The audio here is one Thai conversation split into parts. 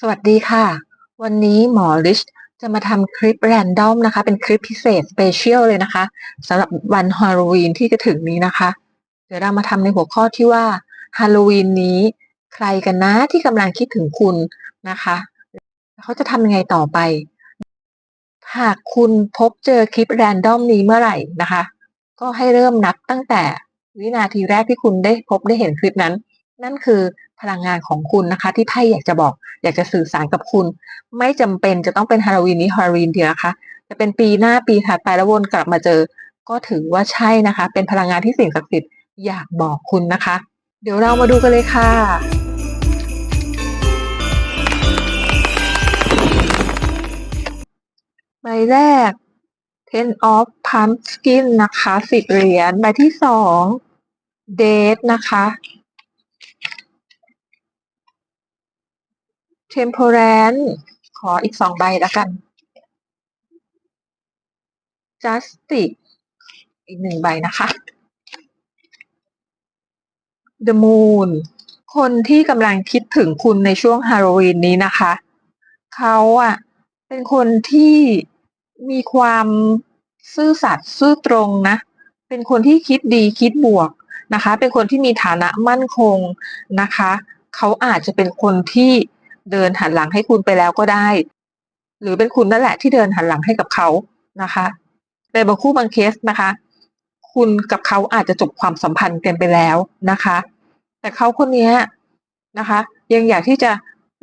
สวัสดีค่ะ วันนี้หมอริชจะมาทำคลิปแรนดอมนะคะ เป็นคลิปพิเศษสเปเชียลเลยนะคะสำหรับวันฮาโลวีนที่จะถึงนี้นะคะ เดี๋ยวเรามาทำในหัวข้อที่ว่าฮาโลวีนนี้ ใครกันนะที่กำลังคิดถึงคุณนะคะ เขาจะทำยังไงต่อไป หากคุณพบเจอคลิปแรนดอมนี้เมื่อไหร่นะคะ ก็ให้เริ่มนับตั้งแต่วินาทีแรกที่คุณได้พบได้เห็นคลิปนั้น นั่นคือ พลังงานของคุณนะคะ ที่ไพ่อยากจะบอก อยากจะสื่อสารกับคุณ ไม่จำเป็นจะต้องเป็นฮาโลวีนนี้ฮาโลวีนเดียวนะคะจะเป็นปีหน้าปีถัดไปแล้ววนกลับมาเจอ ก็ถือว่าใช่นะคะ เป็นพลังงานที่สิ่งศักดิ์สิทธิ์อยากบอกคุณนะคะ เดี๋ยวเรามาดูกันเลยค่ะใบแรก ten of pumpkin นะคะสิบเหรียญใบที่สอง date นะคะ temperance ขออีกสองใบแล้วกัน justice อีกหนึ่งใบนะคะ the moon คนที่กำลังคิดถึงคุณในช่วงฮาโลวีนนี้นะคะ เขาอะเป็นคนที่มีความซื่อสัตย์ซื่อตรงนะ เป็นคนที่คิดดีคิดบวกนะคะ เป็นคนที่มีฐานะมั่นคงนะคะ เขาอาจจะเป็นคนที่ เดินหันหลังให้คุณไปแล้วก็ได้ หรือเป็นคุณนั่นแหละที่เดินหันหลังให้กับเขานะคะในบางคู่บางเคสนะคะ คุณกับเขาอาจจะจบความสัมพันธ์กันไปแล้วนะคะ แต่เขาคนนี้นะคะ ยังอยากที่จะ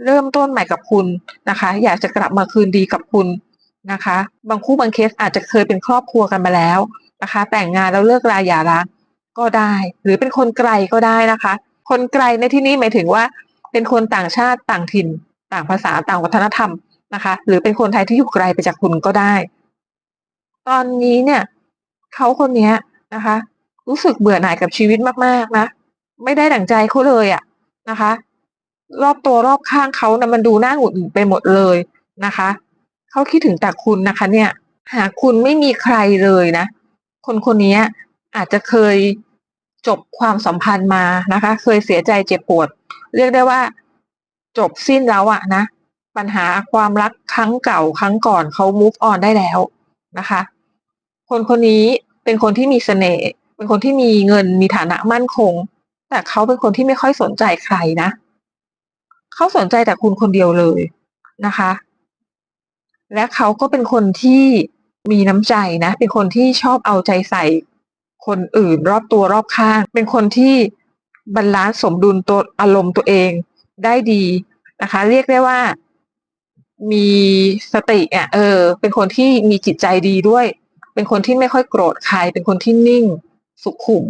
เริ่มต้นใหม่กับคุณนะคะ อยากจะกลับมาคืนดีกับคุณนะคะ บางคู่บางเคสอาจจะเคยเป็นครอบครัวกันมาแล้วนะคะ แต่งงานแล้วเลิกราหย่าร้างก็ได้ หรือเป็นคนไกลก็ได้นะคะ คนไกลในที่นี้หมายถึงว่า เป็นคนต่างชาติต่างถิ่น ต่างภาษาต่างวัฒนธรรมนะคะ หรือเป็นคนไทยที่อยู่ไกลไปจากคุณก็ได้ ตอนนี้เนี่ยเขาคนนี้นะคะ รู้สึกเบื่อหน่ายกับชีวิตมากๆนะไม่ได้ดั่งใจเขาเลยอะนะคะ รอบตัวรอบข้างเขานะมันดูน่าหงุดหงิดไปหมดเลยนะคะเขาคิดถึงแต่คุณนะคะ เนี่ย หากคุณไม่มีใครเลยนะ คนคนนี้อาจจะเคยจบความสัมพันธ์มานะคะ เคยเสียใจเจ็บปวด เรียกได้ว่า จบสิ้นแล้วอะนะ ปัญหาความรักครั้งเก่าครั้งก่อนเขา move on ได้แล้วนะคะ คนคนนี้เป็นคนที่มีเสน่ห์เป็นคนที่มีเงินมีฐานะมั่นคง แต่เขาเป็นคนที่ไม่ค่อยสนใจใครนะเขาสนใจแต่คุณคนเดียวเลยนะคะ และเขาก็เป็นคนที่มีน้ำใจนะ เป็นคนที่ชอบเอาใจใส่คนอื่นรอบตัวรอบข้าง เป็นคนที่ บรรลานซ์สมดุลตัวอารมณ์ตัวเองได้ดีนะคะ เรียกได้ว่ามีสติอะเออ เป็นคนที่มีจิตใจดีด้วย เป็นคนที่ไม่ค่อยโกรธใคร เป็นคนที่นิ่ง สุขุม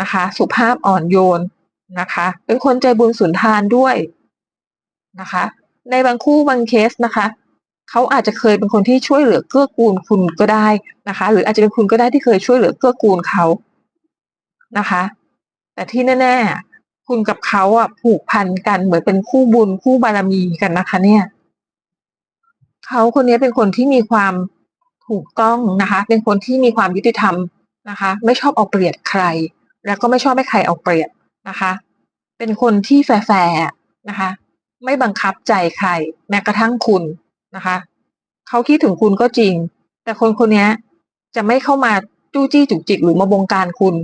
นะคะ สุภาพอ่อนโยนนะคะ เป็นคนใจบุญสุนทานด้วยนะคะ ในบางคู่บางเคสนะคะเขาอาจจะเคยเป็นคนที่ช่วยเหลือเกื้อกูลคุณก็ได้นะคะ หรืออาจจะเป็นคุณก็ได้ที่เคยช่วยเหลือเกื้อกูลเขานะคะ แต่ที่แน่ๆ คุณกับเขาอะผูกพันกันเหมือนเป็นคู่บุญคู่บารมีกันนะคะ เนี่ย เขาคนนี้เป็นคนที่มีความถูกต้องนะคะ เป็นคนที่มีความยุติธรรมนะคะ ไม่ชอบเอาเปรียบใคร แล้วก็ไม่ชอบให้ใครเอาเปรียบนะคะ เป็นคนที่แฟร์นะคะ ไม่บังคับใจใคร แม้กระทั่งคุณนะคะ เขาคิดถึงคุณก็จริง แต่คนคนนี้จะไม่เข้ามาจู้จี้จุกจิกหรือมาบงการคุณ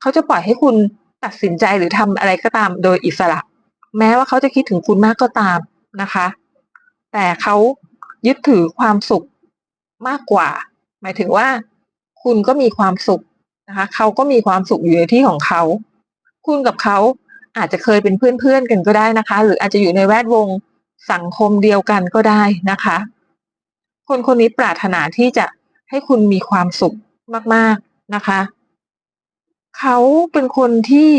เขาจะปล่อยให้คุณ ตัดสินใจหรือทำอะไรก็ตามโดยอิสระ แม้ว่าเขาจะคิดถึงคุณมากก็ตามนะคะ แต่เขายึดถือความสุขมากกว่า หมายถึงว่า คุณก็มีความสุขนะคะเขาก็มีความสุขอยู่ในที่ของเขาคุณกับเขาอาจจะเคยเป็นเพื่อนๆกันก็ได้นะคะ หรืออาจจะอยู่ในแวดวงสังคมเดียวกันก็ได้นะคะ คนคนนี้ปรารถนาที่จะให้คุณมีความสุขมากๆนะคะ เขาเป็นคนที่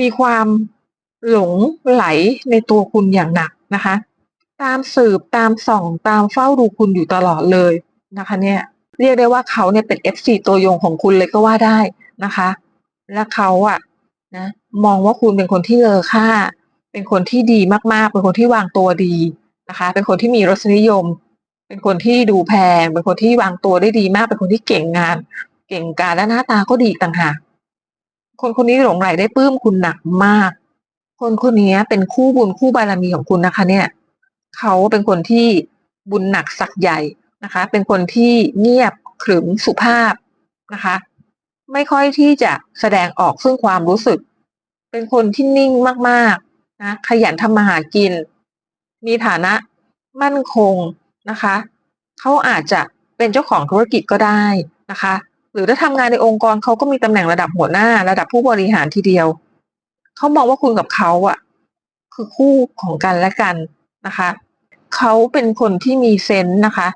มีความหลงไหลในตัวคุณอย่างหนักนะคะ ตามสืบตามส่องตามเฝ้าดูคุณอยู่ตลอดเลยนะคะ เนี่ย เรียกได้ว่าเขาเนี่ยเป็น FC ตัวยงของคุณเลยก็ว่าได้นะคะ และเขาอะนะมองว่าคุณเป็นคนที่เลอค่า เป็นคนที่ดีมากๆ เป็นคนที่วางตัวดีนะคะ เป็นคนที่มีรสนิยม เป็นคนที่ดูแพง เป็นคนที่วางตัวได้ดีมาก เป็นคนที่เก่งงาน เก่งกาและหน้าตาก็ดีต่างหากคนคนนี้หลงไหลได้ปลื้มคุณหนักมาก คนคนนี้เป็นคู่บุญคู่บารมีของคุณนะคะ เนี่ย เขาเป็นคนที่บุญหนักสักใหญ่นะคะ เป็นคนที่เงียบขรึมสุภาพนะคะ ไม่ค่อยที่จะแสดงออกซึ่งความรู้สึก เป็นคนที่นิ่งมากๆนะขยันทำมาหากิน มีฐานะมั่นคงนะคะ เขาอาจจะเป็นเจ้าของธุรกิจก็ได้นะคะ หรือถ้าทำงานในองค์กรเขาก็มีตำแหน่งระดับหัวหน้าระดับผู้บริหารทีเดียว เขามองว่าคุณกับเขาอะคือคู่ของกันและกันนะคะ เขาเป็นคนที่มีเซนส์นะคะ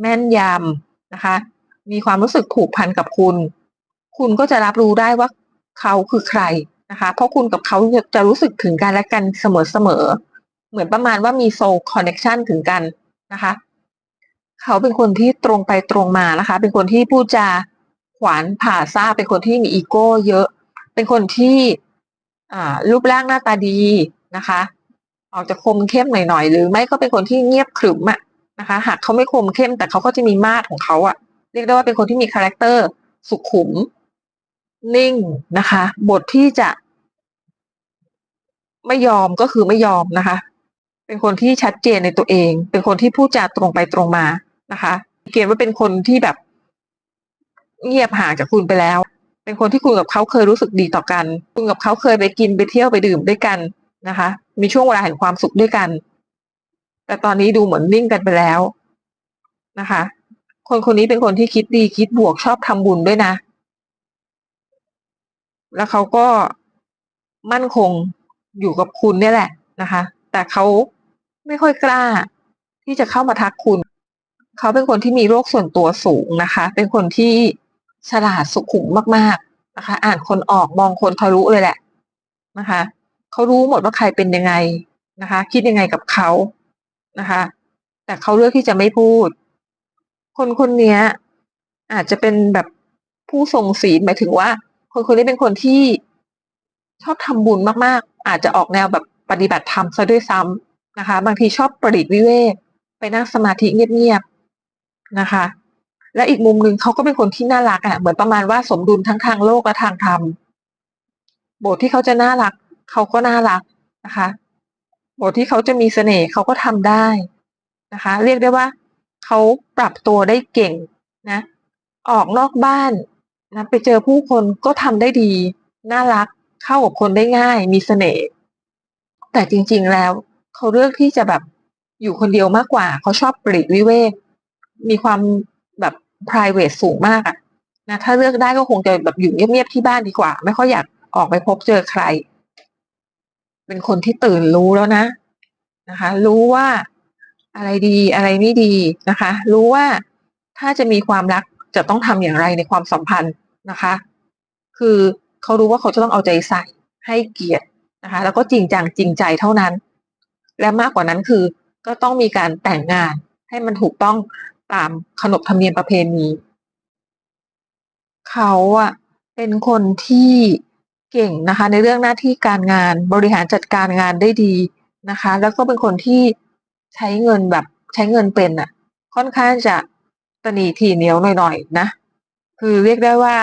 แม่นยำนะคะ มีความรู้สึกผูกพันกับคุณ คุณก็จะรับรู้ได้ว่าเขาคือใครนะคะ เพราะคุณกับเขาจะรู้สึกถึงกันและกันเสมอๆเหมือนประมาณว่ามีโซลคอนเน c t ชันถึงกันนะคะ เขาเป็นคนที่ตรงไปตรงมานะคะ เป็นคนที่พูดจา ขวานผ่าซ่าเป็นคนที่มีอีโก้เยอะ เป็นคนที่อ่ารูปร่างหน้าตาดีนะคะ ออกจะคมเข้มหน่อยๆหรือไม่ก็เป็นคนที่เงียบขรึมอะนะคะ หากเขาไม่คมเข้ม แต่เขาก็จะมีมาตรของเขาอะเรียกได้ว่าเป็นคนที่มีคาแรคเตอร์สุขุม นิ่งนะคะ บทที่จะ ไม่ยอมก็คือไม่ยอมนะคะ เป็นคนที่ชัดเจนในตัวเอง เป็นคนที่พูดจาตรงไปตรงมานะคะ เกณฑ์ว่าเป็นคนที่แบบ เงียบห่างจากคุณไปแล้ว เป็นคนที่คุณกับเขาเคยรู้สึกดีต่อกัน คุณกับเขาเคยไปกินไปเที่ยวไปดื่มด้วยกันนะคะ มีช่วงเวลาแห่งความสุขด้วยกัน แต่ตอนนี้ดูเหมือนนิ่งกันไปแล้วนะคะ คนคนนี้เป็นคนที่คิดดีคิดบวกชอบทำบุญด้วยนะ แล้วเขาก็มั่นคงอยู่กับคุณเนี่ยแหละนะคะ แต่เขาไม่ค่อยกล้า ที่จะเข้ามาทักคุณ เขาเป็นคนที่มีโรคส่วนตัวสูงนะคะ เป็นคนที่ ฉลาดสุขุมมากๆนะคะ อ่านคนออกมองคนทะลุเลยแหละนะคะเขารู้หมดว่าใครเป็นยังไงนะคะ คิดยังไงกับเขานะคะ แต่เขาเลือกที่จะไม่พูด คนคนนี้อาจจะเป็นแบบผู้ทรงศีลหมายถึงว่า คนคนนี้เป็นคนที่ชอบทำบุญมากๆ อาจจะออกแนวแบบปฏิบัติธรรมซะด้วยซ้ำนะคะ บางทีชอบประดิษฐ์วิเวกไปนั่งสมาธิเงียบๆนะคะ และอีกมุมหนึ่งเขาก็เป็นคนที่น่ารักอะเหมือนประมาณว่าสมดุลทั้งทางโลกและทางธรรมบทที่เขาจะน่ารักเขาก็น่ารักนะคะบทที่เขาจะมีเสน่ห์เขาก็ทำได้นะคะ เรียกได้ว่าเขาปรับตัวได้เก่งนะ ออกนอกบ้านนะไปเจอผู้คนก็ทำได้ดี น่ารักเข้ากับคนได้ง่าย มีเสน่ห์แต่จริงๆแล้วเขาเลือกที่จะแบบอยู่คนเดียวมากกว่า เขาชอบปลีกวิเวกมีความ แบบ private สูงมากอะนะถ้าเลือกได้ก็คงจะแบบอยู่เงียบๆที่บ้านดีกว่า ไม่ค่อยอยากออกไปพบเจอใคร เป็นคนที่ตื่นรู้แล้วนะนะคะ รู้ว่าอะไรดีอะไรไม่ดีนะคะ รู้ว่าถ้าจะมีความรักจะต้องทำอย่างไรในความสัมพันธ์นะคะ คือเขารู้ว่าเขาจะต้องเอาใจใส่ให้เกียรตินะคะ แล้วก็จริงจังจริงใจเท่านั้น และมากกว่านั้นคือก็ต้องมีการแต่งงานให้มันถูกต้อง ตามขนบธรรมเนียมประเพณี เขาอะเป็นคนที่เก่งนะคะ ในเรื่องหน้าที่การงานบริหารจัดการงานได้ดีนะคะ แล้วก็เป็นคนที่ใช้เงินแบบใช้เงินเป็นอะค่อนข้างจะตนีทีเหนียวหน่อยๆนะ คือเรียกได้ว่า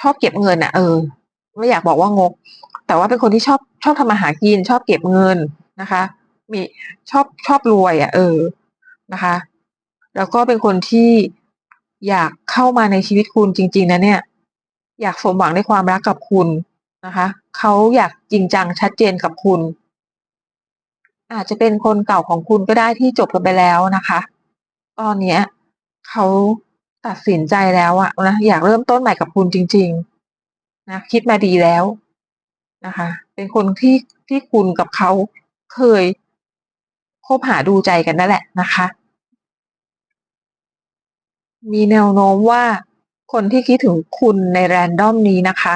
ชอบเก็บเงินอะเออไม่อยากบอกว่างก แต่ว่าเป็นคนที่ชอบชอบทำมาหากินชอบเก็บเงินนะคะ มีชอบชอบรวยอะเออนะคะ แล้วก็เป็นคนที่อยากเข้ามาในชีวิตคุณจริง ๆ นะเนี่ย อยากสมหวังในความรักกับคุณนะคะเขาอยากจริงจังชัดเจนกับคุณ อาจจะเป็นคนเก่าของคุณก็ได้ที่จบกันไปแล้วนะคะ ตอนเนี้ยเขาตัดสินใจแล้วอะนะอยากเริ่มต้นใหม่กับคุณจริง ๆ นะคิดมาดีแล้วนะคะ เป็นคนที่ที่คุณกับเขาเคยคบหาดูใจกันนั่นแหละนะคะ มีแนวโน้มว่าคนที่คิดถึงคุณในแรนดอมนี้นะคะ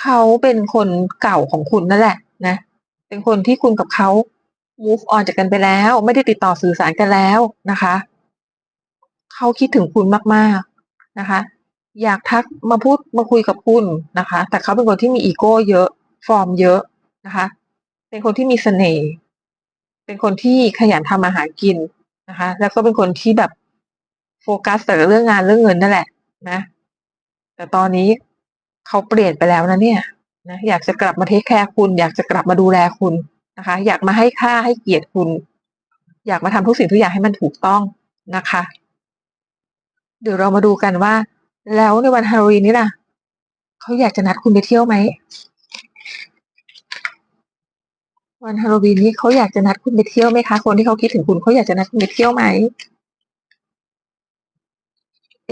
เขาเป็นคนเก่าของคุณนั่นแหละนะ เป็นคนที่คุณกับเขา move on จากกันไปแล้ว ไม่ได้ติดต่อสื่อสารกันแล้วนะคะ เขาคิดถึงคุณมากๆนะคะ อยากทักมาพูดมาคุยกับคุณนะคะ แต่เขาเป็นคนที่มีอีโก้เยอะ ฟอร์มเยอะนะคะ เป็นคนที่มีเสน่ห์ เป็นคนที่ขยันทำมาหากินนะคะ แล้วก็เป็นคนที่แบบ โฟกัสแต่เรื่องงานเรื่องเงินนั่นแหละ นะ แต่ตอนนี้เขาเปลี่ยนไปแล้วนะเนี่ยนะอยากจะกลับมาเทคแคร์คุณ อยากจะกลับมาดูแลคุณนะคะ อยากมาให้ค่าให้เกียรติคุณ อยากมาทำทุกสิ่งทุกอย่างให้มันถูกต้องนะคะ เดี๋ยวเรามาดูกันว่า แล้วในวันฮาโลวีนนี้ล่ะเขาอยากจะนัดคุณไปเที่ยวไหมวันฮาโลวีนนี้เขาอยากจะนัดคุณไปเที่ยวไหมคะ คนที่เขาคิดถึงคุณเขาอยากจะนัดคุณไปเที่ยวไหม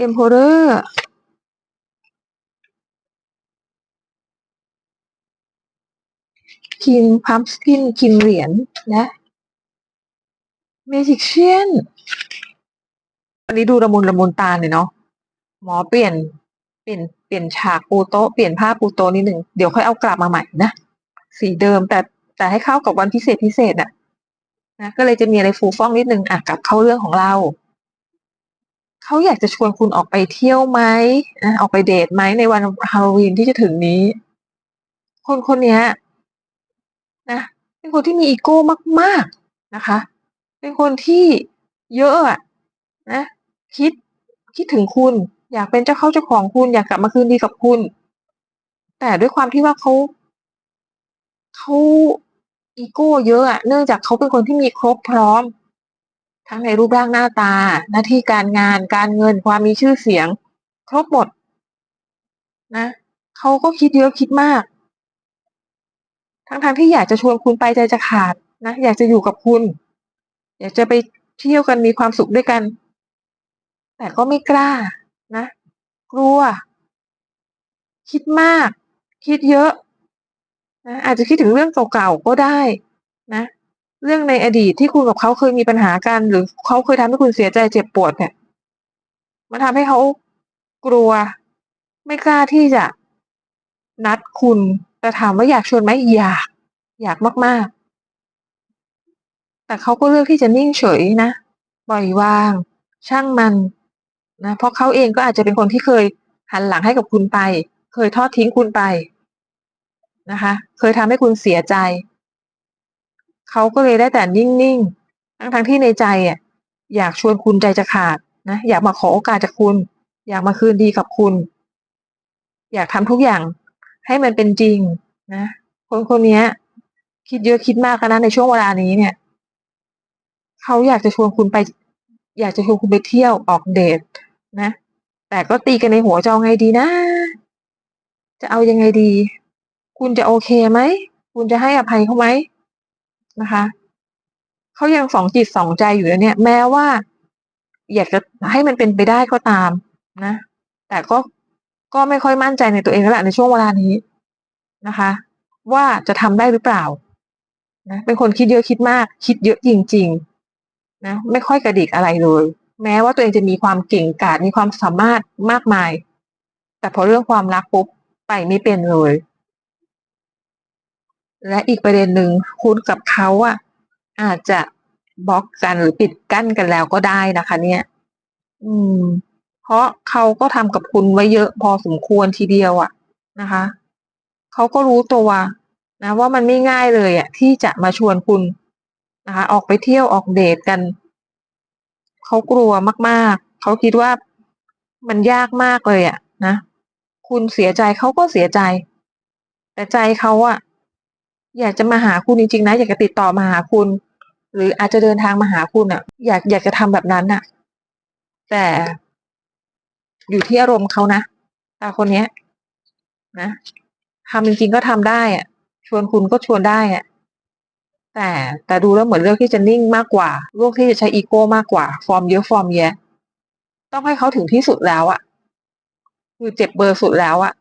Emperor King Pumpkin King เหรียญและ Magician อันนี้ดูละมุนละมุนตาเลยเนาะหมอเปลี่ยนเปลี่ยนเปลี่ยนฉากปูโต๊ะเปลี่ยนผ้าปูโต๊ะนิดหนึ่งเดี๋ยวค่อยเอากลับมาใหม่นะสีเดิมแต่แต่ให้เข้ากับวันพิเศษพิเศษน่ะนะก็เลยจะมีอะไรฟูฟ่องนิดนึงอะกลับเข้าเรื่องของเรา เขาอยากจะชวนคุณออกไปเที่ยวไหมออกไปเดทไหมในวันฮาโลวีนที่จะถึงนี้ คนคนนี้นะเป็นคนที่มีอีโก้มาก ๆนะคะ เป็นคนที่เยอะอะนะ คิดคิดถึงคุณ อยากเป็นเจ้าเข้าเจ้าของคุณ อยากกลับมาคืนดีกับคุณ แต่ด้วยความที่ว่าเขาเขาอีโก้เยอะอะเนื่องจากเขาเป็นคนที่มีครบพร้อม ทั้งในรูปร่างหน้าตา หน้าที่การงาน การเงิน ความมีชื่อเสียง ครบหมด นะเขาก็คิดเยอะคิดมาก ทั้งๆทที่อยากจะชวนคุณไปใจจะขาดนะ อยากจะอยู่กับคุณ อยากจะไปเที่ยวกันมีความสุขด้วยกัน แต่ก็ไม่กล้านะ กลัว คิดมาก คิดเยอะนะอาจจะคิดถึงเรื่องเก่าๆก็ได้นะ เรื่องในอดีตที่คุณกับเขาเคยมีปัญหากัน หรือเขาเคยทำให้คุณเสียใจเจ็บปวดเนี่ย มันทำให้เขากลัว ไม่กล้าที่จะนัดคุณแต่ถามว่าอยากชวนไหมอยาก อยากมาก ๆ แต่เขาก็เลือกที่จะนิ่งเฉยนะปล่อยวาง ช่างมันนะเพราะเขาเองก็อาจจะเป็นคนที่เคยหันหลังให้กับคุณไป เคยทอดทิ้งคุณไปนะคะ เคยทำให้คุณเสียใจ เขาก็เลยได้แต่นิ่งๆ ทั้งๆที่ในใจอะอยากชวนคุณใจจะขาดนะอยากมาขอโอกาสจากคุณ อยากมาคืนดีกับคุณ อยากทำทุกอย่างให้มันเป็นจริงนะคนคนนี้คิดเยอะคิดมากนะในช่วงเวลานี้เนี่ยเขาอยากจะชวนคุณไป อยากจะชวนคุณไปเที่ยวออกเดทนะ แต่ก็ตีกันในหัวจะเอาไงดีนะ จะเอายังไงดี คุณจะโอเคไหม คุณจะให้อภัยเขาไหม นะคะเขายังสองจิตสองใจอยู่แล้วเนี่ย แม้ว่า อยากจะให้มันเป็นไปได้ก็ตามนะ แต่ก็ก็ไม่ค่อยมั่นใจในตัวเองแล้วแหละในช่วงเวลานี้นะคะ ว่าจะทำได้หรือเปล่านะเป็นคนคิดเยอะคิดมาก คิดเยอะจริง ๆ นะ ไม่ค่อยกระดิกอะไรเลย แม้ว่าตัวเองจะมีความเก่งกาจมีความสามารถมากมาย แต่พอเรื่องความรักปุ๊บไปไม่เป็นเลย และอีกประเด็นหนึ่งคุณกับเขาอะอาจจะบล็อกกันหรือปิดกั้นกันแล้วก็ได้นะคะ เนี่ย อืม เพราะเขาก็ทำกับคุณไว้เยอะพอสมควรทีเดียวอะนะคะเขาก็รู้ตัวนะว่ามันไม่ง่ายเลยอะที่จะมาชวนคุณนะคะ ออกไปเที่ยวออกเดทกันเขากลัวมากๆเขาคิดว่ามันยากมากเลยอะนะคุณเสียใจเขาก็เสียใจ แต่ใจเขาอะ อยากจะมาหาคุณจริงๆนะ อยากจะติดต่อมาหาคุณ หรืออาจจะเดินทางมาหาคุณอะอยากอยากจะทำแบบนั้นอะแต่อยู่ที่อารมณ์เขานะตาคนเนี้ย นะทำจริงๆก็ทำได้อะชวนคุณก็ชวนได้อะแต่แต่ดูแล้วเหมือนเลือกที่จะนิ่งมากกว่าเลือกที่จะใช้อีโก้มากกว่า ฟอร์มเยอะฟอร์มแยะ ต้องให้เขาถึงที่สุดแล้วอะคือเจ็บเบอร์สุดแล้วอะ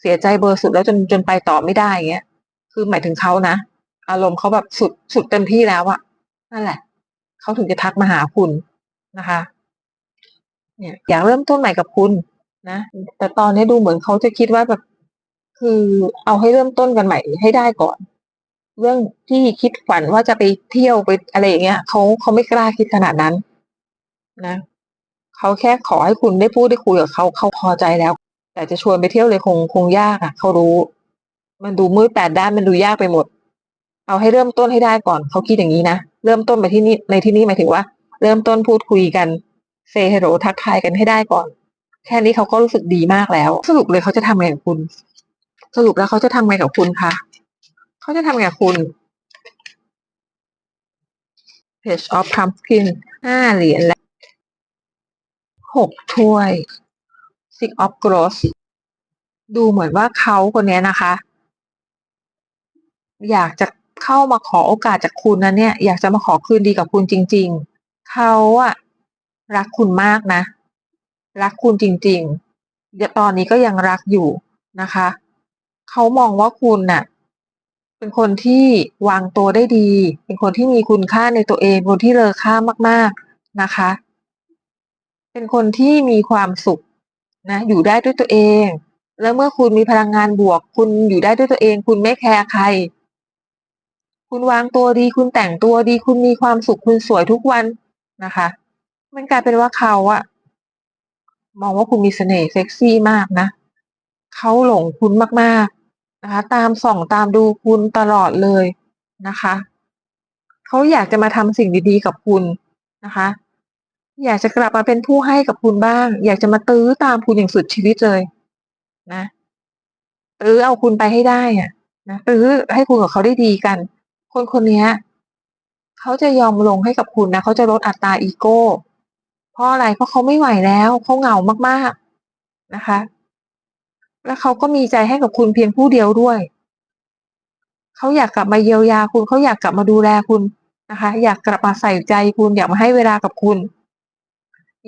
เสียใจเบอร์สุดแล้วจนจนไปต่อไม่ได้เงี้ย คือหมายถึงเขานะ อารมณ์เขาแบบสุดสุดเต็มที่แล้วอะนั่นแหละ เขาถึงจะทักมาหาคุณนะคะ เนี่ย อยากเริ่มต้นใหม่กับคุณนะ แต่ตอนนี้ดูเหมือนเขาจะคิดว่าแบบ คือเอาให้เริ่มต้นกันใหม่ให้ได้ก่อน เรื่องที่คิดฝันว่าจะไปเที่ยวไปอะไรอย่างเงี้ยเขาเขาไม่กล้าคิดขนาดนั้น นะเขาแค่ขอให้คุณได้พูดได้คุยกับเขาเขาพอใจแล้ว แต่จะชวนไปเที่ยวเลยคงคงยากอะเขารู้ มันดูมืดแปดด้านมันดูยากไปหมด เอาให้เริ่มต้นให้ได้ก่อนเขาคิดอย่างนี้นะเริ่มต้นไปที่นี่ในที่นี้หมายถึงว่า เริ่มต้นพูดคุยกันเซฮโรทักทายกันให้ได้ก่อน แค่นี้เขาก็รู้สึกดีมากแล้ว สรุปเลยเขาจะทำไงกับคุณ สรุปแล้วเขาจะทำไงกับคุณคะเขาจะทำไงกับคุณ Page of Pumpkin ห้าเหรียญและหกถ้วย Six of Gross ดูเหมือนว่าเขาคนนี้นะคะ อยากจะเข้ามาขอโอกาสจากคุณนะเนี่ย อยากจะมาขอคืนดีกับคุณจริง ๆ เขาอะรักคุณมากนะ รักคุณจริงๆเดี๋ยวตอนนี้ก็ยังรักอยู่นะคะ เขามองว่าคุณน่ะ เป็นคนที่วางตัวได้ดี เป็นคนที่มีคุณค่าในตัวเอง คนที่เลอค่ามากๆนะคะ เป็นคนที่มีความสุขนะ อยู่ได้ด้วยตัวเอง แล้วเมื่อคุณมีพลังงานบวก คุณอยู่ได้ด้วยตัวเอง คุณไม่แคร์ใคร คุณวางตัวดี คุณแต่งตัวดี คุณมีความสุข คุณสวยทุกวันนะคะ มันกลายเป็นว่าเขาอะมองว่าคุณมีเสน่ห์เซ็กซี่มากนะ เขาหลงคุณมากๆนะคะ ตามส่องตามดูคุณตลอดเลยนะคะ เขาอยากจะมาทำสิ่งดีๆกับคุณนะคะ อยากจะกลับมาเป็นผู้ให้กับคุณบ้าง อยากจะมาตื้อตามคุณอย่างสุดชีวิตเลยนะตื้อเอาคุณไปให้ได้อะนะตื้อให้คุณกับเขาได้ดีกัน คนคนนี้เขาจะยอมลงให้กับคุณนะเขาจะลดอัตราอีโก้ เพราะอะไรเพราะเขาไม่ไหวแล้วเขาเหงามากๆนะคะ แล้วเขาก็มีใจให้กับคุณเพียงผู้เดียวด้วยเขาอยากกลับมาเยียวยาคุณเขาอยากกลับมาดูแลคุณนะคะ อยากกลับมาใส่ใจคุณอยากมาให้เวลากับคุณ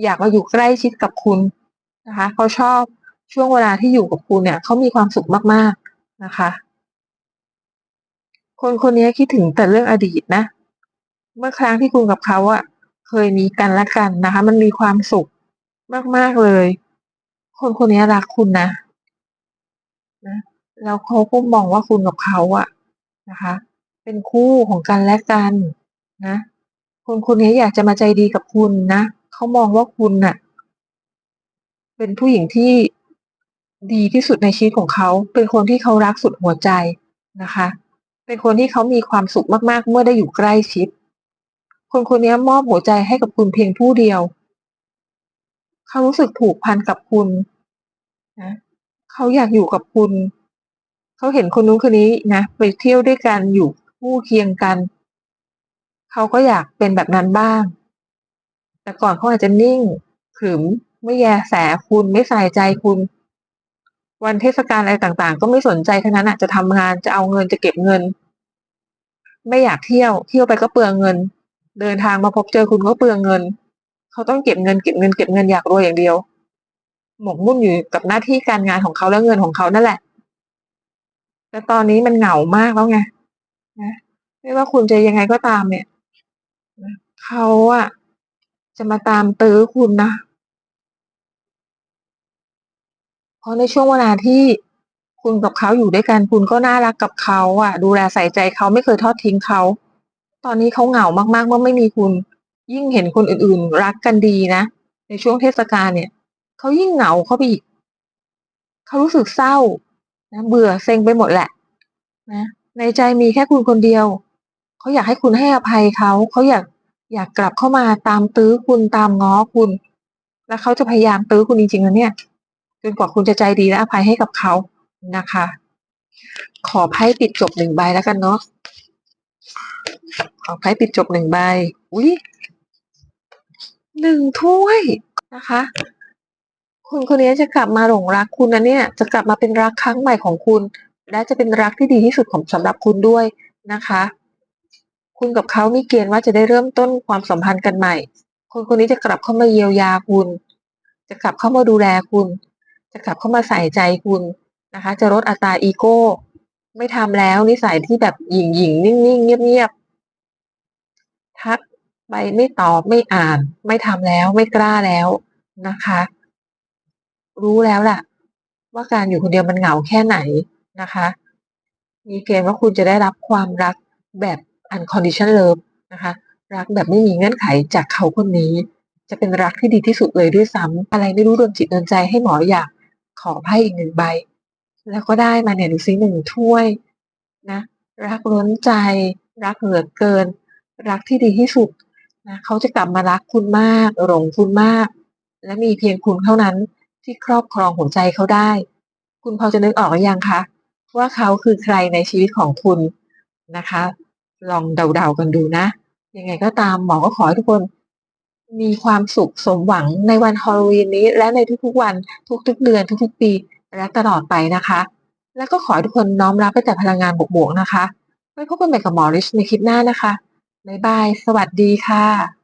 อยากมาอยู่ใกล้ชิดกับคุณนะคะเขาชอบช่วงเวลาที่อยู่กับคุณเนี่ยเขามีความสุขมากๆนะคะ คนคนนี้คิดถึงแต่เรื่องอดีตนะ เมื่อครั้งที่คุณกับเขาอะเคยมีกันและกันนะคะ มันมีความสุขมากๆเลย คนคนนี้รักคุณนะนะ แล้วเขาก็มองว่าคุณกับเขาอะนะคะ เป็นคู่ของกันและกันนะ คนคนนี้อยากจะมาใจดีกับคุณนะเขามองว่าคุณน่ะ เป็นผู้หญิงที่ดีที่สุดในชีวิตของเขา เป็นคนที่เขารักสุดหัวใจนะคะ เป็นคนที่เขามีความสุขมากๆ เมื่อได้อยู่ใกล้ชิด คนคนนี้มอบหัวใจให้กับคุณเพียงผู้เดียว เขารู้สึกผูกพันกับคุณนะเขาอยากอยู่กับคุณ เขาเห็นคนนู้นคนนี้นะไปเที่ยวด้วยกันอยู่คู่เคียงกัน เขาก็อยากเป็นแบบนั้นบ้าง แต่ก่อนเขาอาจจะนิ่งขรึมไม่แยแสคุณไม่ใส่ใจคุณ วันเทศกาลอะไรต่างๆ ก็ไม่สนใจทั้งนั้นน่ะจะทำงานจะเอาเงินจะเก็บเงิน ไม่อยากเที่ยวเที่ยวไปก็เปลืองเงิน เดินทางมาพบเจอคุณก็เปลืองเงิน เขาต้องเก็บเงินเก็บเงินเก็บเงินอยากรวยอย่างเดียว หมกมุ่นอยู่กับหน้าที่การงานของเขาและเงินของเขานั่นแหละ แต่ตอนนี้มันเหงามากแล้วไงนะไม่ว่าคุณจะยังไงก็ตามเนี่ยเขาอะจะมาตามตื้อคุณนะ เพราะในช่วงเวลาที่คุณกับเขาอยู่ด้วยกันคุณก็น่ารักกับเขาอะ ดูแลใส่ใจเขาไม่เคยทอดทิ้งเขา ตอนนี้เขาเหงามากๆเมื่อไม่มีคุณ ยิ่งเห็นคนอื่นๆ รักกันดีนะในช่วงเทศกาลเนี่ยเขายิ่งเหงาเขาไปอีกเขารู้สึกเศร้านะเบื่อเซ็งไปหมดแหละนะในใจมีแค่คุณคนเดียวเขาอยากให้คุณให้อภัยเขาเขาอยากอยากกลับเข้ามาตามตื้อคุณตามง้อคุณ แล้วเขาจะพยายามตื้อคุณจริงๆนะเนี่ย จนกว่าคุณจะใจดีและอภัยให้กับเขานะคะ ขอไพ่ปิดจบ1ใบแล้วกันเนาะขอไพ่ปิดจบ1ใบอุ๊ย1ถ้วยนะคะคนคนนี้จะกลับมาหลงรักคุณนะเนี่ย จะกลับมาเป็นรักครั้งใหม่ของคุณ และจะเป็นรักที่ดีที่สุดของสำหรับคุณด้วยนะคะ คุณกับเขามีเกณฑ์ว่าจะได้เริ่มต้นความสัมพันธ์กันใหม่ คนคนนี้จะกลับเข้ามาเยียวยาคุณ จะกลับเข้ามาดูแลคุณ จะกลับเข้ามาใส่ใจคุณนะคะ จะลดอัตราอีโก้ ไม่ทำแล้วนิสัยที่แบบหยิ่งๆนิ่งๆเงียบๆทักไปไม่ตอบไม่อ่าน ไม่ทำแล้วไม่กล้าแล้วนะคะ รู้แล้วแหละว่าการอยู่คนเดียวมันเหงาแค่ไหนนะคะ มีเกณฑ์ว่าคุณจะได้รับความรักแบบ unconditional love นะคะ รักแบบไม่มีเงื่อนไขจากเขาคนนี้ จะเป็นรักที่ดีที่สุดเลยด้วยซ้ำอะไรไม่รู้โดนจิตโดนใจให้หมออยาก ขอไพ่อีก1ใบ แล้วก็ได้มาเนี่ยดูซิ1ถ้วยนะรักล้นใจ รักเหลือเกิน รักที่ดีที่สุดนะเขาจะกลับมารักคุณมาก หลงคุณมาก และมีเพียงคุณเท่านั้นที่ครอบครองหัวใจเขาได้ คุณพอจะนึกออกหรือยังคะว่าเขาคือใครในชีวิตของคุณนะคะ ลองเดาๆกันดูนะ ยังไงก็ตามหมอก็ขอให้ทุกคน มีความสุขสมหวังในวันฮอลลวีนนี้ และในทุกๆวันทุกๆเดือนทุกๆปี และตลอดไปนะคะ แล้วก็ขอให้ทุกคนน้อมรับไปแต่พลังงานบวกๆนะคะไว้พบกันใหม่กับหมอริชในคลิปหน้านะคะบ๊ายบาย สวัสดีค่ะ